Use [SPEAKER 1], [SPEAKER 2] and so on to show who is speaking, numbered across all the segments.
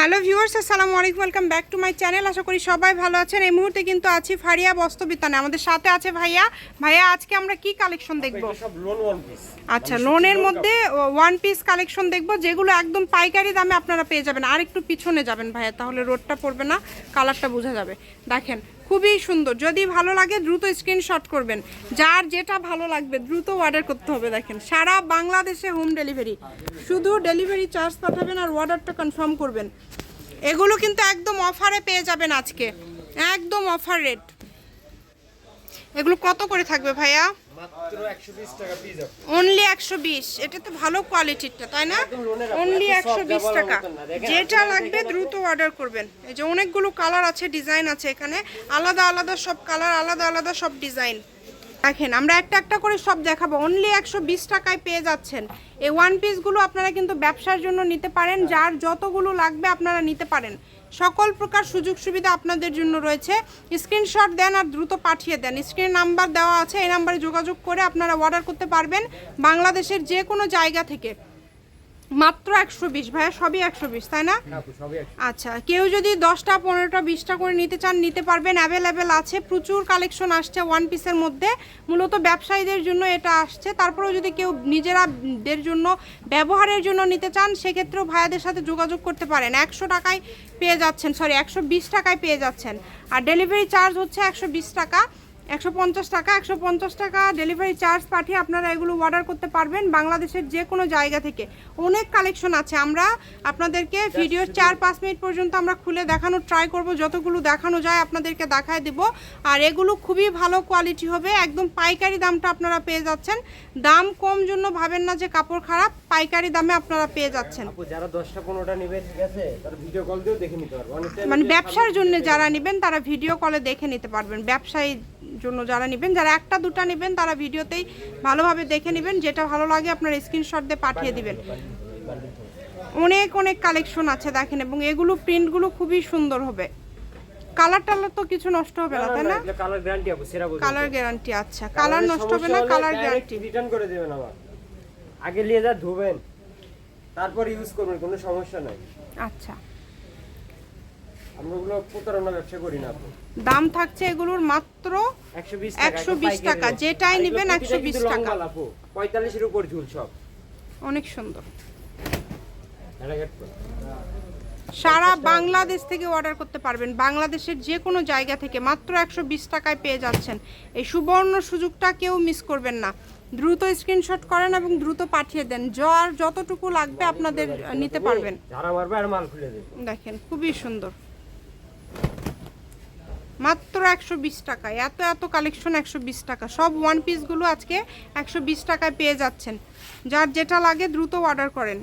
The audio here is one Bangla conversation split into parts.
[SPEAKER 1] হ্যালো ভিউয়ার্স আসসালামু আলাইকুম welcome back to my channel. আশা করি সবাই ভালো আছেন। এই মুহূর্তে কিন্তু আছি ফারিয়া বস্ত্রবিতানে। আমাদের সাথে আছে ভাইয়া। ভাইয়া আজকে আমরা কি কালেকশন দেখব?
[SPEAKER 2] সব লোন ওয়ান পিস
[SPEAKER 1] আচ্ছা লোনের মধ্যে ওয়ান পিস কালেকশন দেখব যেগুলো একদম পাইকারি দামে আপনারা পেয়ে যাবেন। আর একটু পিছনে যাবেন ভাইয়া তাহলে রোডটা পড়বে না কালারটা বোঝা যাবে। দেখেন খুবই সুন্দর। যদি ভালো লাগে দ্রুত স্ক্রিনশট করবেন। যার যেটা ভালো লাগবে দ্রুত অর্ডার করতে হবে, দেখেন। সারা বাংলাদেশে হোম ডেলিভারি শুধু ডেলিভারি চার্জ পাঠাবেন আর অর্ডারটা কনফার্ম করবেন। এগুলো কিন্তু একদম অফারে পেয়ে যাবেন আজকে। একদম অফার রেট এগুলো কত করে থাকবে ভাইয়া?
[SPEAKER 2] মাত্র 120 টাকা পিস
[SPEAKER 1] অনলি একশো বিশ। এটা তো ভালো কোয়ালিটিরটা তাই না? অনলি একশো বিশ টাকা। যেটা লাগবে দ্রুত অর্ডার করবেন। এই যে অনেকগুলো কালার আছে ডিজাইন আছে এখানে। আলাদা আলাদা সব কালার আলাদা আলাদা সব ডিজাইন দেখেন আমরা একটা একটা করে সব দেখাবো। অনলি একশো বিশ টাকায় পেয়ে যাচ্ছেন। এই ওয়ান পিসগুলো আপনারা কিন্তু ব্যবসার জন্য নিতে পারেন। যার যতগুলো লাগবে আপনারা নিতে পারেন। সকল প্রকার সুযোগ সুবিধা আপনাদের জন্য রয়েছে। স্ক্রিনশট দেন আর দ্রুত পাঠিয়ে দেন। স্ক্রিন নাম্বার দেওয়া আছে, এই নাম্বারে যোগাযোগ করে আপনারা অর্ডার করতে পারবেন বাংলাদেশের যে কোনো জায়গা থেকে। মাত্র একশো বিশ ভাইয়া সবই একশো বিশ তাই না?
[SPEAKER 2] একশো।
[SPEAKER 1] আচ্ছা কেউ যদি দশটা পনেরোটা বিশটা করে নিতে চান নিতে পারবেন। অ্যাভেলেবেল আছে প্রচুর কালেকশন আসছে ওয়ান পিসের মধ্যে। মূলত ব্যবসায়ীদের জন্য এটা আসছে। তারপরেও যদি কেউ নিজেরা দের জন্য ব্যবহারের জন্য নিতে চান সেক্ষেত্রেও ভাইয়াদের সাথে যোগাযোগ করতে পারেন। একশো টাকায় পেয়ে যাচ্ছেন সরি একশো বিশ টাকায় পেয়ে যাচ্ছেন। আর ডেলিভারি চার্জ হচ্ছে একশো বিশ টাকা। একশো পঞ্চাশ টাকা একশো পঞ্চাশ টাকা ডেলিভারি চার্জ পাঠিয়ে আপনারা এগুলো অর্ডার করতে পারবেন বাংলাদেশের যে কোনো জায়গা থেকে। অনেক কালেকশন আছে। আমরা আপনাদেরকে ভিডিওর চার পাঁচ মিনিট পর্যন্ত আমরা খুলে দেখানোর ট্রাই করব। যতগুলো দেখানো যায় আপনাদেরকে দেখায় দেব। আর এগুলো খুবই ভালো কোয়ালিটি হবে। একদম পাইকারি দামটা আপনারা পেয়ে যাচ্ছেন। দাম কম জন্য ভাবেন না যে কাপড় খারাপ পাইকারি দামে আপনারা পেয়ে যাচ্ছেন।
[SPEAKER 2] যারা 10টা 15টা নেবে ঠিক আছে? তারা ভিডিও কল দিয়েও দেখে নিতে পারবে। অনেক time
[SPEAKER 1] মানে ব্যবসার জন্য যারা নেবেন তারা ভিডিও কলে দেখে নিতে পারবেন। ব্যবসায়ী জন্য যারা নেবেন যারা একটা দুটা নেবেন তারা ভিডিওতেই ভালোভাবে দেখে নেবেন যেটা ভালো লাগে আপনার স্ক্রিনশট দিয়ে পাঠিয়ে দিবেন। অনেক অনেক কালেকশন আছে দেখেন এবং এগুলো প্রিন্টগুলো খুবই সুন্দর হবে। কালার টালার তো কিছু নষ্ট হবে না তাই না?
[SPEAKER 2] কালার গ্যারান্টি আপু সেরা
[SPEAKER 1] কালার গ্যারান্টি আচ্ছা। কালার নষ্ট হবে না কালার গ্যারান্টি
[SPEAKER 2] রিটার্ন করে দেবেন আবার। আগে নিয়ে যা ধুবেন। তারপর ইউজ করবেন কোনো সমস্যা নাই।
[SPEAKER 1] আচ্ছা।
[SPEAKER 2] আমরা ওগুলো প্রতারণা ব্যবসা করি না
[SPEAKER 1] দাম থাকছে এগুলোর মাত্র
[SPEAKER 2] 120 টাকা
[SPEAKER 1] 120 টাকা, যেটাই নিবেন 120 টাকা।
[SPEAKER 2] আপু 45 এর উপর ঝুল সব।
[SPEAKER 1] অনেক সুন্দর।
[SPEAKER 2] করো।
[SPEAKER 1] সারা বাংলাদেশ থেকে অর্ডার করতে পারবেন। বাংলাদেশের যে কোনো জায়গা থেকে মাত্র একশো বিশ টাকায় পেয়ে যাচ্ছেন। এই সুবর্ণ সুযোগটা কেউ মিস করবেন না। দ্রুত স্ক্রিনশট করেন এবং দ্রুত পাঠিয়ে দেন। জ্বর যতটুকু লাগবে আপনাদের নিতে পারবেন। দেখেন খুবই সুন্দর। মাত্র একশো বিশ টাকায় এত এত কালেকশন একশো বিশ টাকা। সব ওয়ান পিসগুলো আজকে একশো বিশ টাকায় পেয়ে যাচ্ছেন। যার যেটা লাগে দ্রুত অর্ডার করেন।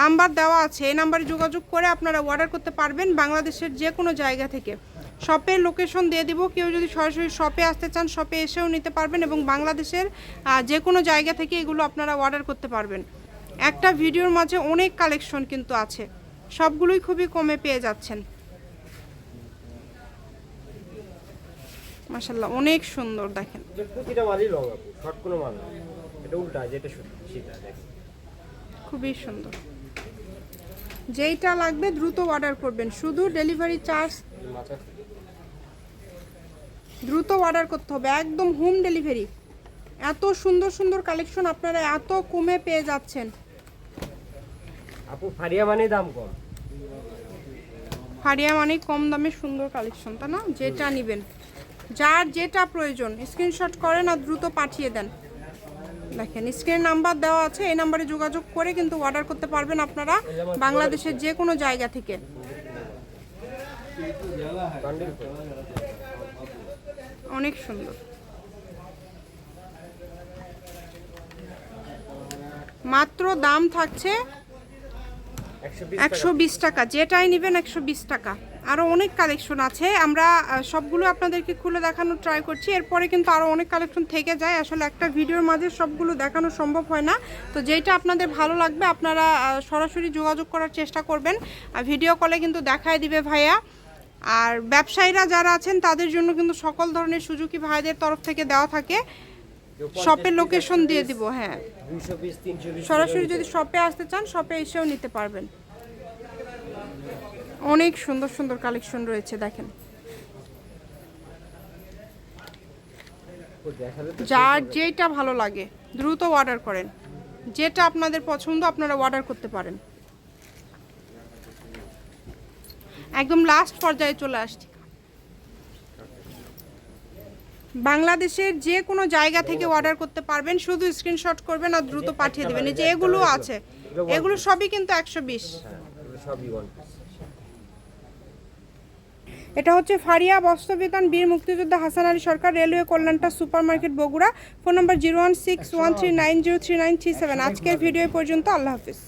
[SPEAKER 1] নাম্বার দেওয়া আছে। এই নাম্বারে যোগাযোগ করে আপনারা অর্ডার করতে পারবেন বাংলাদেশের যে কোনো জায়গা থেকে। শপের লোকেশন দিয়ে দিব। কেউ যদি সরাসরি শপে আসতে চান শপে এসেও নিতে পারবেন এবং বাংলাদেশের যে কোনো জায়গা থেকে এগুলো আপনারা অর্ডার করতে পারবেন। একটা ভিডিওর মাঝে অনেক কালেকশন কিন্তু আছে। সবগুলোই খুবই কমে পেয়ে যাচ্ছেন। মাশাল্লাহ অনেক সুন্দর দেখেন।
[SPEAKER 2] প্রতিটা মালই লং আপু শর্ট কোনো মাল এটা উল্টা যেটা সেটা দেখেন।
[SPEAKER 1] খুবই সুন্দর। যেইটা লাগবে দ্রুত অর্ডার করবেন। শুধু ডেলিভারি চার্জ দ্রুত অর্ডার করতে হবে। একদম হোম ডেলিভারি এত সুন্দর সুন্দর কালেকশন আপনারা এত কমে পেয়ে যাচ্ছেন।
[SPEAKER 2] আপু ফারিয়া মানে দাম কম।
[SPEAKER 1] হারিয়া মানে কম দামে সুন্দর কালেকশন তা না? যেটা নেবেন। যার যেটা প্রয়োজন স্ক্রিনশট করেন আর দ্রুত পাঠিয়ে দেন। দেখেন স্ক্রিন নাম্বার দেওয়া আছে এই নাম্বারে যোগাযোগ করে কিন্তু অর্ডার করতে পারবেন আপনারা বাংলাদেশের যে কোনো জায়গা থেকে। অনেক সুন্দর। মাত্র দাম থাকছে
[SPEAKER 2] একশো বিশ
[SPEAKER 1] টাকা যেটাই নেবেন একশো বিশ টাকা। আরও অনেক কালেকশন আছে। আমরা সবগুলো আপনাদেরকে খুলে দেখানোর ট্রাই করছি। এরপরে কিন্তু আরও অনেক কালেকশন থেকে যায়। আসলে একটা ভিডিওর মাঝে সবগুলো দেখানো সম্ভব হয় না। তো যেটা আপনাদের ভালো লাগবে আপনারা সরাসরি যোগাযোগ করার চেষ্টা করবেন। আর ভিডিও কলে কিন্তু দেখায় দিবে ভাইয়া। আর ব্যবসায়ীরা যারা আছেন তাদের জন্য কিন্তু সকল ধরনের সুযোগী ভাইদের তরফ থেকে দেওয়া থাকে। শপের লোকেশন দিয়ে দিব হ্যাঁ। সরাসরি যদি শপে আসতে চান শপে এসেও নিতে পারবেন। অনেক সুন্দর সুন্দর কালেকশন রয়েছে, দেখেন। যার যেটা ভালো লাগে, দ্রুত অর্ডার করেন। যেটা আপনাদের পছন্দ, আপনারা অর্ডার করতে পারেন। একদম লাস্ট পর্যায়ে চলে আসছি। বাংলাদেশের যে কোনো জায়গা থেকে অর্ডার করতে পারবেন, শুধু স্ক্রিনশট করবেন আর দ্রুত পাঠিয়ে দেবেন। এই যে এগুলো আছে, এগুলো সবই কিন্তু একশো বিশ।
[SPEAKER 2] হ্যাঁ সবই
[SPEAKER 1] এটা হচ্ছে ফারিয়া বস্ত্রবিতান বীর মুক্তিযোদ্ধা Hasan Ali Sarkar railway কল্যাণটা super market Bogura. Phone number zero one six one three nine zero three nine three seven. আজকের ভিডিও পর্যন্ত। আল্লাহ হাফিজ।